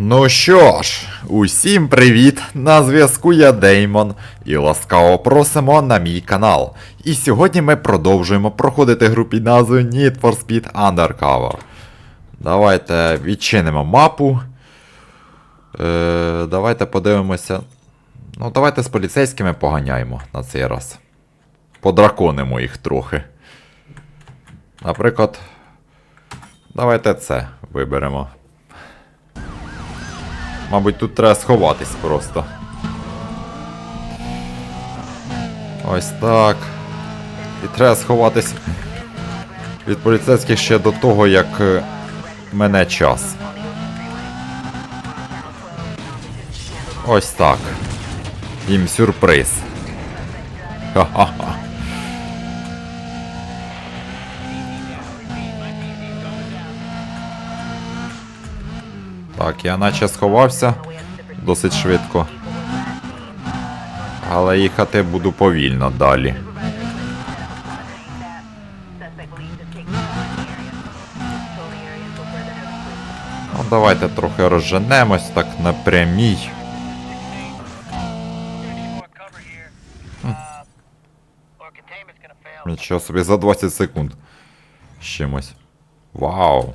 Ну що ж, усім привіт! На зв'язку я Деймон і ласкаво просимо на мій канал. І сьогодні ми продовжуємо проходити гру під назвою Need for Speed Undercover. Давайте відчинимо мапу. Е, давайте подивимося. Ну, давайте з поліцейськими поганяємо на цей раз. Подраконимо їх трохи. Наприклад, давайте це виберемо. Мабуть, тут треба сховатись просто. Ось так. І треба сховатись від поліцейських ще до того, як е, мене час. Ось так. Їм сюрприз. Ха-ха-ха. Так, я наче сховався досить швидко. Але їхати буду повільно далі. Ну, давайте трохи розженемось так напрямій. Нічого собі за 20 секунд. З чимось. Вау.